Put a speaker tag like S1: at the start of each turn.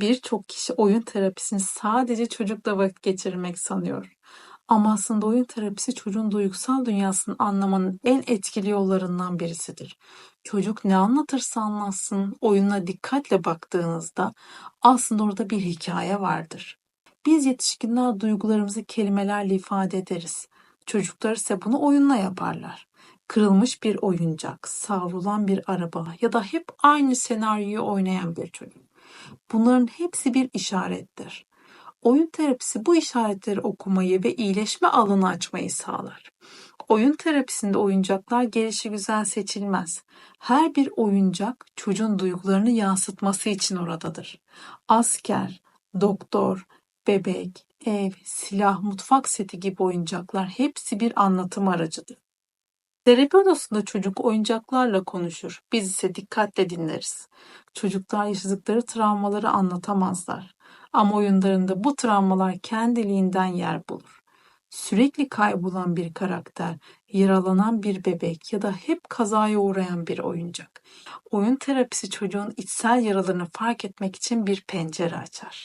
S1: Birçok kişi oyun terapisini sadece çocukla vakit geçirmek sanıyor. Ama aslında oyun terapisi çocuğun duygusal dünyasını anlamanın en etkili yollarından birisidir. Çocuk ne anlatırsa anlatsın, oyuna dikkatle baktığınızda aslında orada bir hikaye vardır. Biz yetişkinler duygularımızı kelimelerle ifade ederiz. Çocuklar ise bunu oyunla yaparlar. Kırılmış bir oyuncak, savrulan bir araba ya da hep aynı senaryoyu oynayan bir çocuk. Bunların hepsi bir işarettir. Oyun terapisi bu işaretleri okumayı ve iyileşme alanı açmayı sağlar. Oyun terapisinde oyuncaklar gelişigüzel seçilmez. Her bir oyuncak çocuğun duygularını yansıtması için oradadır. Asker, doktor, bebek, ev, silah, mutfak seti gibi oyuncaklar hepsi bir anlatım aracıdır. Terapi odasında çocuk oyuncaklarla konuşur. Biz ise dikkatle dinleriz. Çocuklar yaşadıkları travmaları anlatamazlar. Ama oyunlarında bu travmalar kendiliğinden yer bulur. Sürekli kaybolan bir karakter, yaralanan bir bebek ya da hep kazaya uğrayan bir oyuncak. Oyun terapisi çocuğun içsel yaralarını fark etmek için bir pencere açar.